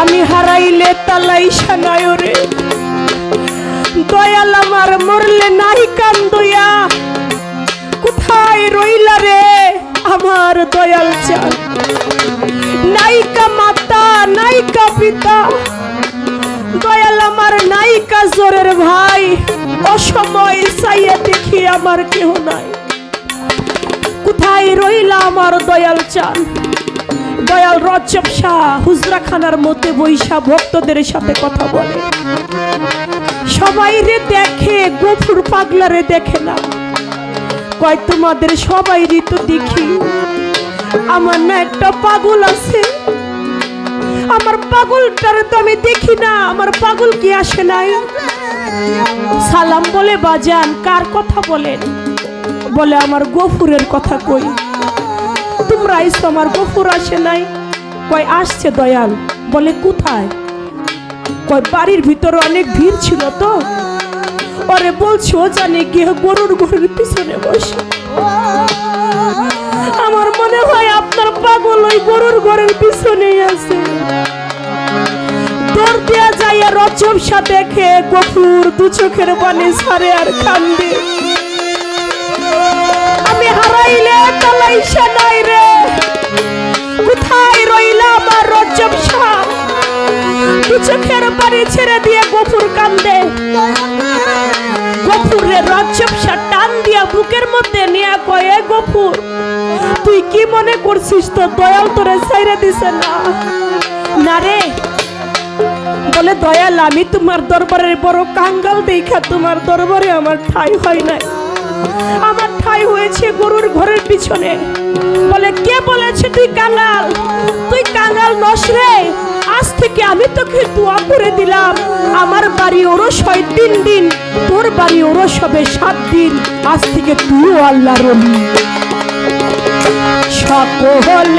আমি হারাইলে তালাই সানায় রে। দয়াল আমার মরলে নাই কান্দুয়া কোথায় রইলা রে আমার দয়াল চান নাইকা মাতা নাইকা পিতা। দয়াল আমার নাইকা জোরের ভাই। অসময় চাইয়া দেখি আমার কেহ নাই। কোথায় রইলা আমার দয়াল চান দয়াল রজব শাহ হুজরাখানার মধ্যে বৈশা ভক্তদের সাথে কথা বলে। সবাই রে দেখে, গফুর পাগলারে দেখে না। কয়, তোমাদের সবাই তো দেখি। আমার না একটা পাগল আছে। আমার পাগলটার তো আমি দেখি না, আমার পাগল কি আসে নাই? সালাম বলে, বাজান, কার কথা বলেন? বলে, আমার গফুরের কথা কই? তোমরা আইসো আমার গফুর আসে নাই। কয়, আসছে দয়াল। বলে, কোথায়? কয়, বাড়ির ভিতরে অনেক ভিড় ছিল তো। পরে বলছি, ও জানে গিয়ে গরুর গরুর পিছনে বসে। আমার মনে হয় আপনার পাগল ওই গরুর ঘরের পিছনেই আছে। দৌড় দেয়া যায় রচম সা দেখে গফুর দু চোখের পানি ছাড়ে আর কান্দে। আমি হারাইলে তালাইসা নাই রে। কোথায় আমার শাহ? চোখের পানি ছেড়ে দিয়ে গফুর কান্দে। গফুরে রজব শাহ টান দিয়া বুকের মধ্যে কয়ে, গফুর, তুই কি মনে করছিস তো দয়াল তোরে ছাইরে দিছে না? না রে। বলে দয়াল, আমি তোমার দরবারে বড় কাঙ্গাল দেখা তোমার দরবারে আমার ঠাই হয় নাই। আমার ঠাই হয়েছে গরুর ঘরের পিছনে। বলে, কে বলেছে তুই কাঙ্গাল তুই কাঙাল নস রে। আজ থেকে আমি তোকে দোয়া করে দিলাম। আমার বাড়ি ওরস হয় তিন দিন, তোর বাড়ি ওরস হবে সাত দিন। আজ থেকে তুইও আল্লাহ রবি সকল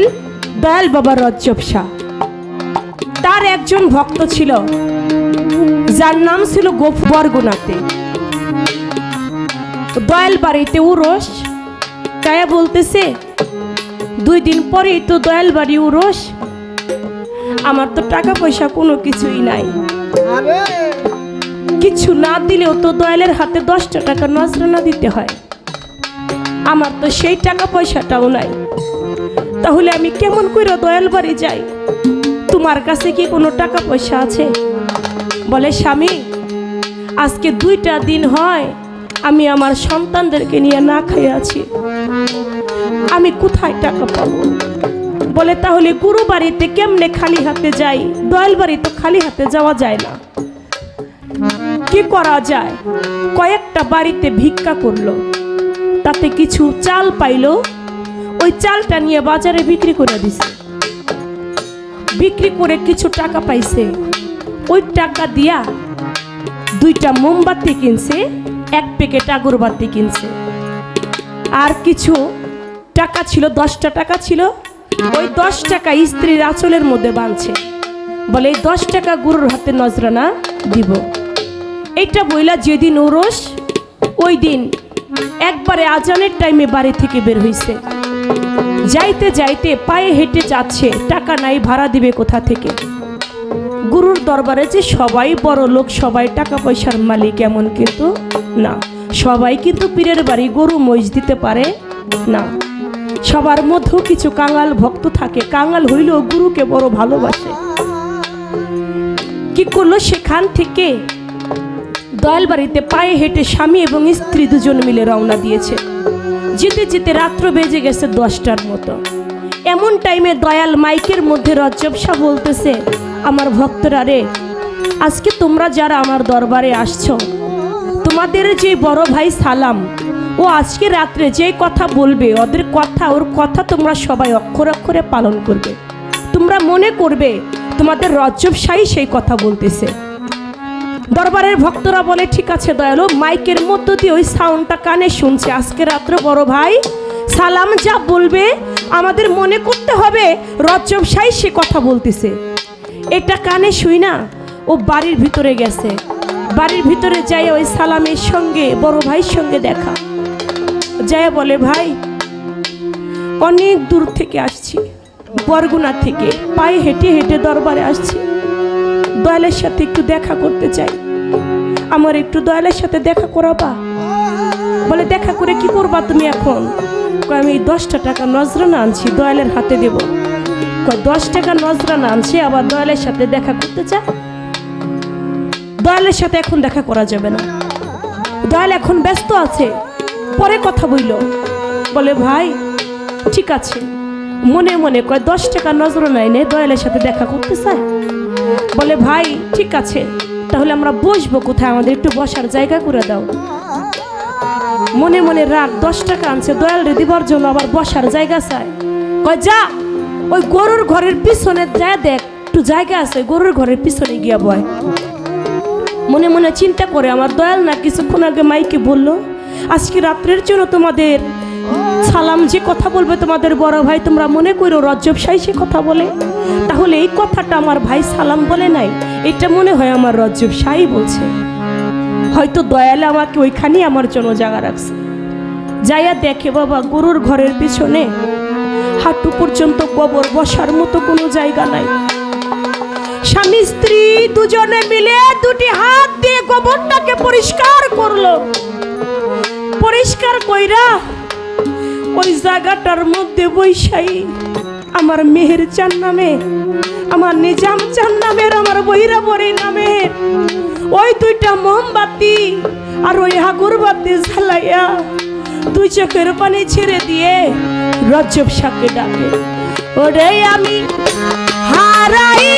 পীরে কামেল দয়াল বাবা রজ্জব শাহ তার একজন ভক্ত ছিল, যার নাম ছিল গোপ বরগুনাতে। দয়াল বাড়িতে উরস, কায়া বলতেছে, দুই দিন পরেই তো দয়াল বাড়ি উরস। আমার তো টাকা পয়সা কোনো কিছুই নাই। কিছু না দিলেও তো দয়ালের হাতে দশটা টাকা নজরানা দিতে হয়। আমার তো সেই টাকা পয়সাটাও নাই। তাহলে আমি কেমন করে দয়াল বাড়ি যাই? তোমার কাছে কি কোনো টাকা পয়সা আছে? বলে, স্বামী, আজকে দুইটা দিন হয় আমি আমার সন্তানদেরকে নিয়ে না খেয়ে আছি। আমি কোথায় টাকা পাবো? বলে, তাহলে গুরু বাড়িতে কেমনে খালি হাতে যাই? দয়াল বাড়ি তো খালি হাতে যাওয়া যায় না। কি করা যায়? কয়েকটা বাড়িতে ভিক্ষা করল। তাতে কিছু চাল পাইলো ওই চালটা নিয়ে বাজারে বিক্রি করে দিছে। বিক্রি করে কিছু টাকা পাইছে। ওই টাকা দিয়া দুইটা মোমবাতি কিনছে, এক প্যাকেট আগরবাতি কিনছে। আর কিছু টাকা ছিল, দশটা টাকা ছিল, ওই দশ টাকা স্ত্রীর আঁচলের মধ্যে বাঁধছে। বলে এই দশ টাকা গুরুর হাতে নজরানা দিব। এইটা বইলা যেদিন ওরস ওই দিন একবারে আজানের টাইমে বাড়ি থেকে বের হইছে। যাইতে যাইতে পায়ে হেঁটে যাচ্ছে, টাকা নাই, ভাড়া দিবে কোথা থেকে? গুরুর দরবারে যে সবাই বড় লোক, সবাই টাকা পয়সার মালিক, এমন কিন্তু না। সবাই কিন্তু পীরের বাড়ি গরু, মহিষ দিতে পারে না। সবার মধ্যেও কিছু কাঙাল ভক্ত থাকে, কাঙাল হইলেও গুরুকে বড় ভালোবাসে। কি করল সেখান থেকে? দয়াল বাড়িতে পায়ে হেঁটে স্বামী এবং স্ত্রী দুজন মিলে রওনা দিয়েছে। যেতে যেতে রাত্র বেজে গেছে দশটার মতো। এমন টাইমে দয়াল মাইকের মধ্যে রজ্জব শাহ বলতেছে, আমার ভক্তরা রে, আজকে তোমরা যারা আমার দরবারে আসছো, তোমাদের যে বড় ভাই সালাম, ও আজকে রাত্রে যে কথা বলবে, ওদের কথা, ওর কথা তোমরা সবাই অক্ষর অক্ষরে পালন করবে। তোমরা মনে করবে তোমাদের রজ্জব শাহী সেই কথা বলতেছে। দরবারের ভক্তরা বলে, ঠিক আছে দয়ালু, মাইকের মধ্য দিয়ে ওই সাউন্ডটা কানে শুনছে। আজকে রাত্রে বড় ভাই সালাম যা বলবে, আমাদের মনে করতে হবে, রজ্জব সাই সে কথা বলতেছে। এটা কানে শুই না, ও বাড়ির ভিতরে গেছে। বাড়ির ভিতরে যাই ওই সালামের সঙ্গে, বড় ভাইয়ের সঙ্গে দেখা। যায় বলে, ভাই, অনেক দূর থেকে আসছি, বরগুনা থেকে, পায়ে হেঁটে হেঁটে দরবারে আসছি। দয়ালের সাথে একটু দেখা করতে চাই। আমার একটু দয়ালের সাথে দেখা করাবা? বলে, দেখা করে কি করবা তুমি এখন? আমি দশটা টাকা নজরানা আনছি, দয়ালের হাতে দেব। দশ টাকা নজরানা আনছি, আবার দয়ালের সাথে দেখা করতে চায় দয়ালের সাথে এখন দেখা করা যাবে না। দয়াল এখন ব্যস্ত আছে, পরে কথা বইল। বলে, ভাই, ঠিক আছে। মনে মনে কয়, দশ টাকা নজরানা এনে দয়ালের সাথে দেখা করতে চায় বলে, ভাই, ঠিক আছে, তাহলে আমরা বসবো কোথায়? আমাদের একটু বসার জায়গা করে দাও। মনে মনে রাত দশ টাকা আনছে, দয়াল রে, দিবার জন্য আবার বসার জায়গা চায় কয়, যা, ওই গরুর ঘরের পিছনে যা দেখ, একটু জায়গা আছে গরুর ঘরের পিছনে গিয়া বয়। মনে মনে চিন্তা করে, আমার দয়াল না কিছুক্ষণ আগে মাইকে বলল, আজকে রাত্রের জন্য তোমাদের সালাম, যে কথা বলবে তোমাদের বড় ভাই, তোমরা মনে করো রজ্জব সাই সে কথা বলে। তাহলে এই কথাটা আমার ভাই সালাম বলে নাই, এটা মনে হয় আমার রজ্জব সাই বলছে। হয়তো দয়ালে আমাকে ওইখানেই আমার জন্য জায়গা রাখছে। যাইয়া দেখে বাবা, গরুর ঘরের পিছনে হাঁটু পর্যন্ত গোবর বসার মতো কোনো জায়গা নাই। স্বামী, স্ত্রী দুজনে মিলে দুটি হাত দিয়ে গোবরটাকে পরিষ্কার করল। পরিষ্কার কইরা ওই জায়গাটার মধ্যে বৈশাই আমার মেহের চান নামে, আমার নিজাম চান নামের আমার বহিরা বরি নামে। ওই দুইটা মোমবাতি আর ওই আগরবাতি জ্বালাইয়া দুই চোখের পানি ছেড়ে দিয়ে রজব শাকে ডাকে। ওরে আমি হারাই